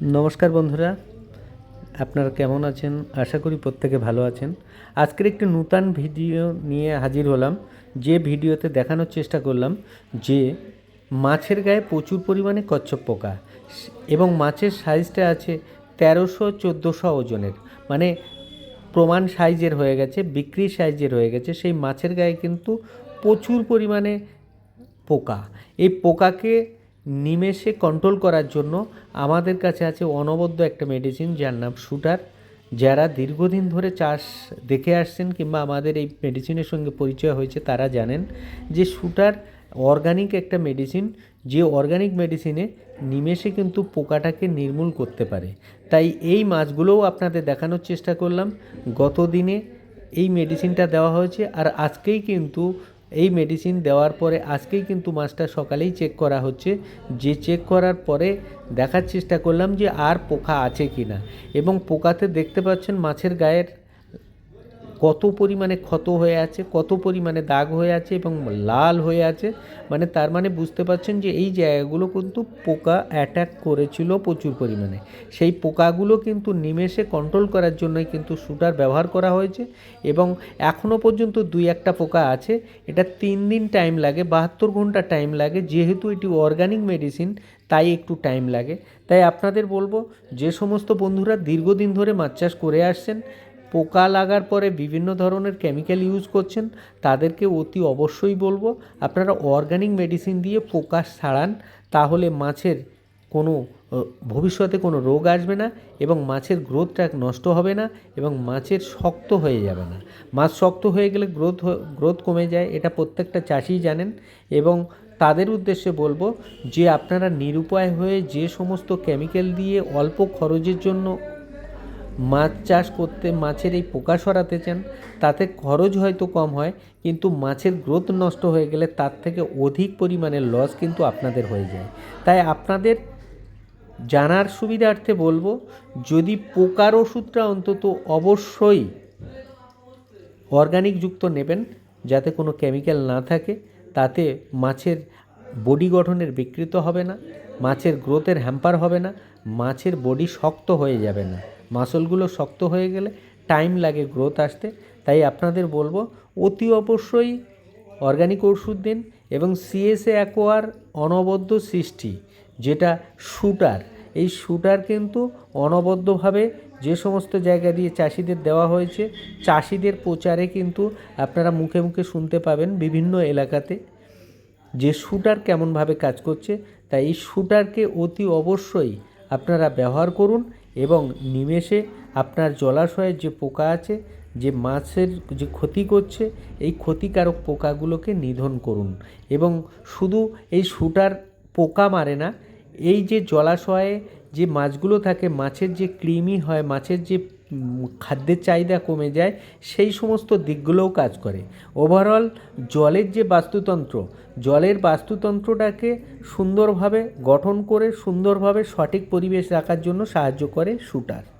নমস্কার বন্ধুরা, আপনারা কেমন আছেন? আশা করি প্রত্যেকে ভালো আছেন। আজকের একটি নূতন ভিডিও নিয়ে হাজির হলাম, যে ভিডিওতে দেখানোর চেষ্টা করলাম যে মাছের গায়ে প্রচুর পরিমাণে কচ্ছপ পোকা, এবং মাছের সাইজটা আছে তেরোশো চোদ্দোশো ওজনের। মানে প্রমাণ সাইজের হয়ে গেছে, বিক্রি সাইজের হয়ে গেছে, সেই মাছের গায়ে কিন্তু প্রচুর পরিমাণে পোকা। এই পোকাকে নিমেষে কন্ট্রোল করার জন্য আমাদের কাছে আছে অনবদ্য একটা মেডিসিন যার নাম শুটার যারা দীর্ঘদিন ধরে চাষ দেখে আসছেন কিংবা আমাদের এই মেডিসিনের সঙ্গে পরিচয় হয়েছে, তারা জানেন যে শুটার অর্গানিক একটা মেডিসিন যে অর্গানিক মেডিসিনে নিমেষে কিন্তু পোকাটাকে নির্মূল করতে পারে। তাই এই মাছগুলোও আপনাদের দেখানোর চেষ্টা করলাম। গত দিনে এই মেডিসিনটা দেওয়া হয়েছে, আর আজকেই কিন্তু এই মেডিসিন দেওয়ার পরে আজকেই কিন্তু মাছটা সকালেই চেক করা হচ্ছে। যে চেক করার পরে দেখার চেষ্টা করলাম যে আর পোকা আছে কি না এবং পোকাতে দেখতে পাচ্ছেন মাছের গায়ের কত পরিমাণে ক্ষত হয়ে আছে, কত পরিমাণে দাগ হয়ে আছে এবং লাল হয়ে আছে মানে তার মানে বুঝতে পারছেন যে এই জায়গাগুলো কিন্তু পোকা অ্যাটাক করেছিল প্রচুর পরিমাণে। সেই পোকাগুলো কিন্তু নিমেষে কন্ট্রোল করার জন্যই কিন্তু শুটার ব্যবহার করা হয়েছে এবং এখনও পর্যন্ত দুই একটা পোকা আছে, এটা তিন দিন টাইম লাগে, বাহাত্তর ঘণ্টা টাইম লাগে, যেহেতু এটি অর্গানিক মেডিসিন তাই একটু টাইম লাগে। তাই আপনাদের বলব, যে সমস্ত বন্ধুরা দীর্ঘদিন ধরে মাছ চাষ করে আসছেন পোকা লাগার পরে বিভিন্ন ধরনের কেমিক্যাল ইউজ করছেন, তাদেরকে অতি অবশ্যই বলব, আপনারা অর্গানিক মেডিসিন দিয়ে পোকা ছাড়ান, তাহলে মাছের কোনো ভবিষ্যতে কোনো রোগ আসবে না এবং মাছের গ্রোথটা নষ্ট হবে না এবং মাছের শক্ত হয়ে যাবে না। মাছ শক্ত হয়ে গেলে গ্রোথ গ্রোথ কমে যায়, এটা প্রত্যেকটা চাষিই জানেন এবং তাদের উদ্দেশ্যে বলব যে আপনারা নিরুপায় হয়ে যে সমস্ত কেমিক্যাল দিয়ে অল্প খরচের জন্য মাছ চাষ করতে মাছের এই পোকা সরাতে চান, তাতে খরচ হয়তো কম হয়, কিন্তু মাছের গ্রোথ নষ্ট হয়ে গেলে তার থেকে অধিক পরিমাণে লস কিন্তু আপনাদের হয়ে যায়। তাই আপনাদের জানার সুবিধার্থে বলব, যদি পোকার ওষুধটা অন্তত অবশ্যই অর্গানিক যুক্ত নেবেন, যাতে কোনো কেমিক্যাল না থাকে, তাতে মাছের বডি গঠনের বিকৃত হবে না, মাছের গ্রোথের হ্যাম্পার হবে না, মাছের বডি শক্ত হয়ে যাবে না। মাসলগুলো শক্ত হয়ে গেলে টাইম লাগে গ্রোথ আসতে। তাই আপনাদের বলব, অতি অবশ্যই অর্গানিক ওষুধ দিন এবং সিএসএ অ্যাকোয়ার অনবদ্য সৃষ্টি, যেটা শুটার। এই শুটার কিন্তু অনবদ্যভাবে যে সমস্ত জায়গা দিয়ে চাষিদের দেওয়া হয়েছে, চাষিদের প্রচারে কিন্তু আপনারা মুখে মুখে শুনতে পাবেন বিভিন্ন এলাকাতে যে শুটার কেমনভাবে কাজ করছে। তাই এই শুটারকে অতি অবশ্যই আপনারা ব্যবহার করুন এবং নিমেষে আপনার জলাশয়ের যে পোকা আছে, যে মাছের যে ক্ষতি করছে, এই ক্ষতিকারক পোকাগুলোকে নিধন করুন। এবং শুধু এই শুটার পোকা মারে না, এই যে জলাশয়ে যে মাছগুলো থাকে, মাছের যে কৃমি হয়, মাছের যে খাদ্যের চাহিদা কমে যায়, সেই সমস্ত দিকগুলোও কাজ করে। ওভারঅল জলের যে বাস্তুতন্ত্র, জলের বাস্তুতন্ত্রটাকে সুন্দরভাবে গঠন করে, সুন্দরভাবে সঠিক পরিবেশ রাখার জন্য সাহায্য করে শুটার